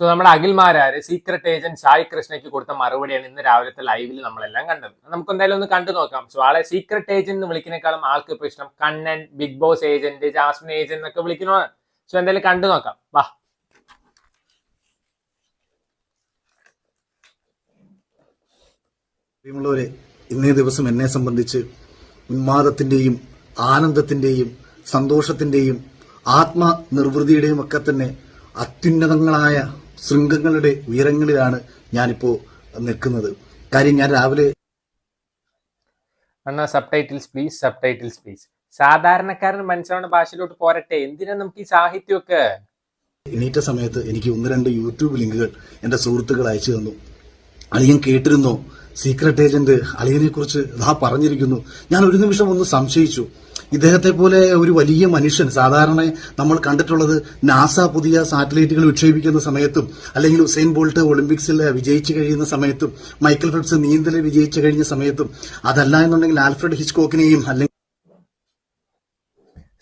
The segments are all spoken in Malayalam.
സോ നമ്മുടെ അഖിൽമാരാര് സീക്രട്ട് ഏജന്റ് സായി കൃഷ്ണയ്ക്ക് കൊടുത്ത മറുപടിയാണ് ഇന്ന് രാവിലത്തെ ലൈവിൽ നമ്മളെല്ലാം കണ്ടത്. നമുക്ക് എന്തായാലും ഒന്ന് കണ്ടു നോക്കാം. സോ ആളെ സീക്രട്ട് ഏജന്റ് എന്ന് വിളിക്കുന്നേക്കാളും ആൾക്ക് ഇപ്പൊ ഇഷ്ടം Kannan big boss agent Jasmine agent എന്നൊക്കെ വിളിക്കുന്നു സോ എന്തായാലും കണ്ടു നോക്കാം. വാ. പ്രിയമുള്ളവരെ ഇന്നേ ദിവസം എന്നെ സംബന്ധിച്ച് ഉന്മാദത്തിന്റെയും ആനന്ദത്തിന്റെയും സന്തോഷത്തിന്റെയും ആത്മനിർവൃതിയുടെയും ഒക്കെ തന്നെ അത്യുന്നതങ്ങളായ ശൃംഗങ്ങളുടെ ഉയരങ്ങളിലാണ് ഞാനിപ്പോ നിൽക്കുന്നത്. കാര്യം ഞാൻ രാവിലെ അണ്ണാ subtitles please subtitles please സാധാരണക്കാരൻ മനസ്സിലാവുന്ന ഭാഷയിലോട്ട് പോരട്ടെ? എന്തിനാ നമുക്ക് ഈ സാഹിത്യമൊക്കെ? എണീറ്റ സമയത്ത് എനിക്ക് ഒന്ന് രണ്ട് യൂട്യൂബ് ലിങ്കുകൾ എന്റെ സുഹൃത്തുക്കൾ അയച്ചു തന്നു. അളിയൻ കേട്ടിരുന്നോ? സീക്രട്ട് ഏജന്റ് അളിയനെ കുറിച്ച് ഇതാ പറഞ്ഞിരിക്കുന്നു. ഞാൻ ഒരു നിമിഷം ഒന്ന് സംശയിച്ചു. ഇദ്ദേഹത്തെ പോലെ ഒരു വലിയ മനുഷ്യൻ സാധാരണ നമ്മൾ കണ്ടിട്ടുള്ളത് നാസ പുതിയ സാറ്റലൈറ്റുകൾ വിക്ഷേപിക്കുന്ന സമയത്തും അല്ലെങ്കിൽ ഉസൈൻ ബോൾട്ട് ഒളിമ്പിക്സിൽ വിജയിച്ചു കഴിയുന്ന സമയത്തും മൈക്കൽ ഫെൽപ്സ് നീന്തൽ വിജയിച്ചു കഴിഞ്ഞ സമയത്തും അതല്ല എന്നുണ്ടെങ്കിൽ ആൽഫ്രഡ് ഹിച്ച്കോക്കിനെയും അല്ലെങ്കിൽ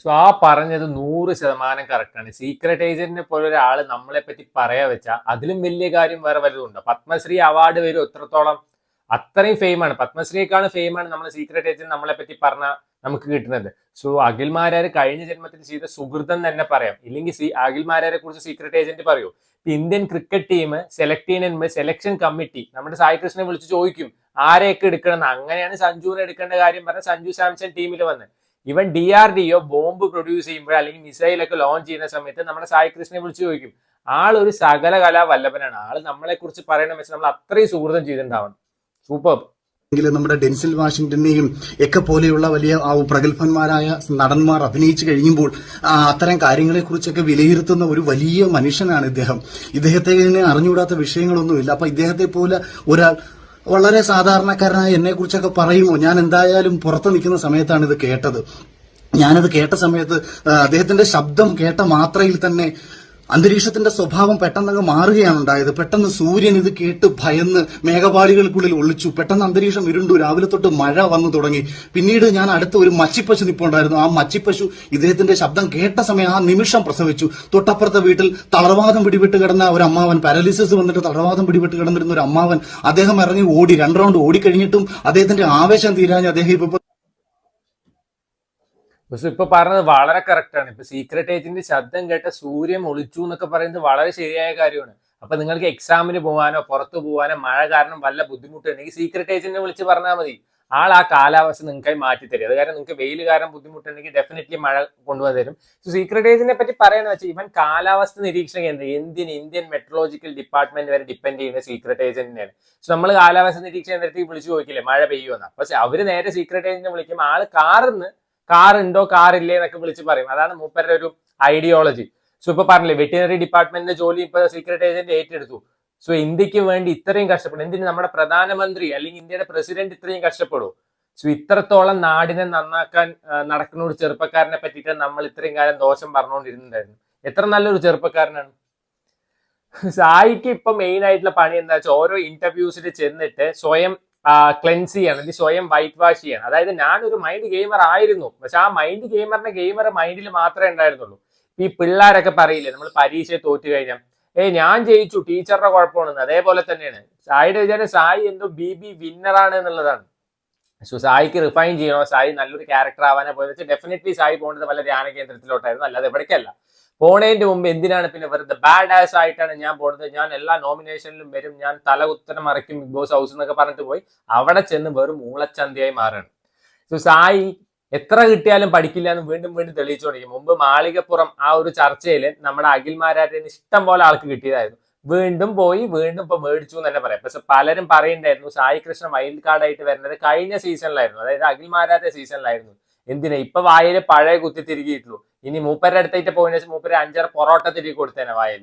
സോ ആ പറഞ്ഞത് നൂറ് ശതമാനം കറക്റ്റാണ് സീക്രട്ട് ഏജന്റിനെ പോലെ ഒരാൾ നമ്മളെ പറ്റി പറയാ വെച്ചാൽ അതിലും വലിയ കാര്യം വേറെ വലുതുണ്ട്. പത്മശ്രീ അവാർഡ് വരും എത്രത്തോളം? അത്രയും ഫെയിമാണ് പത്മശ്രീയെക്കാളും ഫെയിമാണ് നമ്മൾ സീക്രട്ട് ഏജന്റ് നമ്മളെ പറ്റി പറഞ്ഞ നമുക്ക് കിട്ടുന്നത് സോ അഖിൽമാരാര് കഴിഞ്ഞ ജന്മത്തിൽ ചെയ്ത സുഹൃതം തന്നെ പറയാം. ഇല്ലെങ്കിൽ സി അഖിൽമാരാരെ കുറിച്ച് സീക്രട്ട് ഏജന്റ് പറയൂ. ഇന്ത്യൻ ക്രിക്കറ്റ് ടീം സെലക്ട് ചെയ്യുന്നതിന് സെലക്ഷൻ കമ്മിറ്റി നമ്മുടെ സായി കൃഷ്ണനെ വിളിച്ച് ചോദിക്കും ആരെയൊക്കെ എടുക്കണം അങ്ങനെയാണ് സഞ്ജുവിനെ എടുക്കേണ്ട കാര്യം പറഞ്ഞ സഞ്ജു സാംസൺ ടീമിൽ വന്ന്. ഇവൻ D R D O bomb produce ചെയ്യുമ്പോൾ അല്ലെങ്കിൽ മിസൈലൊക്കെ ലോഞ്ച് ചെയ്യുന്ന സമയത്ത് നമ്മുടെ സായി കൃഷ്ണനെ വിളിച്ച് ചോദിക്കും ആൾ ഒരു സകല കലാ വല്ലഭനാണ്. ആൾ നമ്മളെ കുറിച്ച് പറയണമെന്ന് വെച്ചാൽ നമ്മൾ അത്രയും സുഹൃതം ചെയ്തിട്ടുണ്ടാവണം. സൂപ്പർ നമ്മുടെ ഡെൻസിൽ വാഷിംഗ്ടനെയും ഒക്കെ പോലെയുള്ള വലിയ പ്രഗത്ഭന്മാരായ നടന്മാർ അഭിനയിച്ചു കഴിയുമ്പോൾ അത്തരം കാര്യങ്ങളെക്കുറിച്ചൊക്കെ വിലയിരുത്തുന്ന ഒരു വലിയ മനുഷ്യനാണ് ഇദ്ദേഹം. ഇദ്ദേഹത്തെ അറിഞ്ഞുകൂടാത്ത വിഷയങ്ങളൊന്നുമില്ല. അപ്പൊ ഇദ്ദേഹത്തെ പോലെ ഒരാൾ വളരെ സാധാരണക്കാരനായ എന്നെ കുറിച്ചൊക്കെ പറയുമോ ഞാൻ എന്തായാലും പുറത്ത് നിൽക്കുന്ന സമയത്താണ് ഇത് കേട്ടത്. ഞാനത് കേട്ട സമയത്ത് അദ്ദേഹത്തിന്റെ ശബ്ദം കേട്ട മാത്രയിൽ തന്നെ അന്തരീക്ഷത്തിന്റെ സ്വഭാവം പെട്ടെന്നങ്ങ് മാറുകയാണ് ഉണ്ടായത് പെട്ടെന്ന് സൂര്യൻ ഇത് കേട്ട് ഭയന്ന് മേഘപാളികൾക്കുള്ളിൽ ഒളിച്ചു. പെട്ടെന്ന് അന്തരീക്ഷം ഇരുണ്ടു. രാവിലെ തൊട്ട് മഴ വന്നു തുടങ്ങി. പിന്നീട് ഞാൻ അടുത്ത ഒരു മച്ചിപ്പശു നിപ്പുണ്ടായിരുന്നു. ആ മച്ചിപ്പശു ഇദ്ദേഹത്തിന്റെ ശബ്ദം കേട്ട സമയം ആ നിമിഷം പ്രസവിച്ചു. തൊട്ടപ്പുറത്തെ വീട്ടിൽ തളർവാദം പിടിപെട്ട് കിടന്ന ഒരു അമ്മാവൻ പാരലിസിസ് വന്നിട്ട് തളർവാദം പിടിപെട്ട് കിടന്നിരുന്ന ഒരു അമ്മാവൻ അദ്ദേഹം ഇറങ്ങി ഓടി രണ്ട് റൗണ്ട് ഓടിക്കഴിഞ്ഞിട്ടും അദ്ദേഹത്തിന്റെ ആവേശം തീരാഞ്ഞ് അദ്ദേഹം ഇപ്പൊ പക്ഷെ ഇപ്പൊ പറഞ്ഞത് വളരെ കറക്റ്റ് ആണ്. ഇപ്പൊ സീക്രട്ട് ഏജന്റ് ശബ്ദം കേട്ട സൂര്യൻ ഒളിച്ചു എന്നൊക്കെ പറയുന്നത് വളരെ ശരിയായ കാര്യമാണ്. അപ്പൊ നിങ്ങൾക്ക് എക്സാമിന് പോകാനോ പുറത്തു പോകാനോ മഴ കാരണം വല്ല ബുദ്ധിമുട്ടുണ്ടെങ്കിൽ സീക്രട്ട് ഏജന്റിനെ വിളിച്ച് പറഞ്ഞാൽ മതി. ആൾ ആ കാലാവസ്ഥ നിങ്ങൾക്കായി മാറ്റി തരും അത് കാരണം നിങ്ങൾക്ക് വെയിൽ കാരണം ബുദ്ധിമുട്ടുണ്ടെങ്കിൽ ഡെഫിനറ്റ്ലി മഴ കൊണ്ടുവന്ന് തരും സോ സീക്രട്ട് ഏജന്റിനെ പറ്റി പറയാന്ന് വെച്ചാൽ ഇവൻ കാലാവസ്ഥ നിരീക്ഷണ കേന്ദ്രം എന്തിന് ഇന്ത്യൻ മെട്രോളജിക്കൽ ഡിപ്പാർട്ട്മെന്റ് വരെ ഡിപ്പെൻഡ് ചെയ്യുന്ന സീക്രട്ട് ഏജന്റിനെയാണ് സോ നമ്മൾ കാലാവസ്ഥ നിരീക്ഷണ കേന്ദ്രത്തിൽ വിളിച്ചു ചോദിക്കില്ലേ? മഴ പെയ്യുമെന്ന് പക്ഷെ അവർ നേരെ സീക്രട്ട് ഏജന്റിനെ വിളിക്കുമ്പോൾ ആൾ കാറിന്ന് കാർ ഉണ്ടോ കാർ ഇല്ലേ എന്നൊക്കെ വിളിച്ച് പറയും. അതാണ് മൂപ്പരുടെ ഒരു ഐഡിയോളജി സോ ഇപ്പൊ പറഞ്ഞില്ലേ വെറ്റിനറി ഡിപ്പാർട്ട്മെന്റിന്റെ ജോലി ഇപ്പൊ സീക്രട്ട് ഏജന്റ് ഏറ്റെടുത്തു. സോ ഇന്ത്യയ്ക്ക് വേണ്ടി ഇത്രയും കഷ്ടപ്പെടും. എന്തിന്? നമ്മുടെ പ്രധാനമന്ത്രി അല്ലെങ്കിൽ ഇന്ത്യയുടെ പ്രസിഡന്റ് ഇത്രയും കഷ്ടപ്പെടും. സോ ഇത്രത്തോളം നാടിനെ നന്നാക്കാൻ നടക്കുന്ന ഒരു ചെറുപ്പക്കാരനെ പറ്റിയിട്ട് നമ്മൾ ഇത്രയും കാലം ദോഷം പറഞ്ഞുകൊണ്ടിരുന്നുണ്ടായിരുന്നു എത്ര നല്ലൊരു ചെറുപ്പക്കാരനാണ്. സായിക്ക് ഇപ്പൊ മെയിൻ ആയിട്ടുള്ള പണി എന്താ വെച്ചാൽ ഓരോ ഇന്റർവ്യൂസിൽ ചെന്നിട്ട് സ്വയം ക്ലെൻസ് ചെയ്യണം അല്ലെങ്കിൽ സ്വയം വൈറ്റ് വാഷ് ചെയ്യണം. അതായത് ഞാനൊരു മൈൻഡ് ഗെയിമർ ആയിരുന്നു. പക്ഷെ ആ മൈൻഡ് ഗെയിമറിന്റെ ഗെയിമർ മൈൻഡിൽ മാത്രമേ ഉണ്ടായിരുന്നുള്ളൂ. ഈ പിള്ളേരൊക്കെ പറയില്ലേ നമ്മൾ പരീക്ഷയെ തോറ്റു കഴിഞ്ഞാൽ ഏയ് ഞാൻ ജയിച്ചു ടീച്ചറുടെ കുഴപ്പമാണെന്ന് അതേപോലെ തന്നെയാണ്. സായിയുടെ വിചാരം സായി എന്തോ ബി ബി വിന്നറാണ് എന്നുള്ളതാണ്. സോ സായിക്ക് റിഫൈൻ ചെയ്യണോ. സായി നല്ലൊരു ക്യാരക്ടർ ആവാനെ പോയെന്ന് വെച്ചാൽ ഡെഫിനറ്റ്ലി സായി പോകേണ്ടത് വല്ല ധ്യാന കേന്ദ്രത്തിലോട്ടായിരുന്നു. അല്ലാതെ എവിടേക്കല്ല. പോണേന്റെ മുമ്പ് എന്തിനാണ് പിന്നെ വെറുതെ ബാഡ് ആസ് ആയിട്ടാണ് ഞാൻ പോകുന്നത് ഞാൻ എല്ലാ നോമിനേഷനിലും വരും. ഞാൻ തല ഉത്തരം മറിക്കും ബിഗ് ബോസ് ഹൗസ് എന്നൊക്കെ പറഞ്ഞിട്ട് പോയി അവിടെ ചെന്ന് വെറും മൂളച്ചന്തയായി മാറുകയാണ്. സോ സായി എത്ര കിട്ടിയാലും പഠിക്കില്ല എന്ന് വീണ്ടും വീണ്ടും തെളിയിച്ചുകൊണ്ടിരിക്കും. മുമ്പ് മാളികപ്പുറം ആ ഒരു ചർച്ചയിൽ നമ്മുടെ അഖിൽ അഖിൽമാരാരുടെ ഇഷ്ടം പോലെ ആൾക്ക് കിട്ടിയതായിരുന്നു. വീണ്ടും പോയി വീണ്ടും ഇപ്പൊ മേടിച്ചു എന്ന് തന്നെ പറയാം. പക്ഷെ പലരും പറയുന്നുണ്ടായിരുന്നു സായി കൃഷ്ണ വൈൽഡ് കാർഡ് ആയിട്ട് വരുന്നത് കഴിഞ്ഞ സീസണിലായിരുന്നു അതായത് അഖിൽ മാരാത്തെ സീസണിലായിരുന്നു എന്തിനാ? ഇപ്പൊ വായൽ പഴയ കുത്തി തിരികിയിട്ടുള്ളൂ. ഇനി മൂപ്പരുടെ അടുത്തായിട്ട് പോയതിനു ശേഷം മൂപ്പര് അഞ്ചാറ് പൊറോട്ട തിരികെ കൊടുത്തേനെ വായൽ.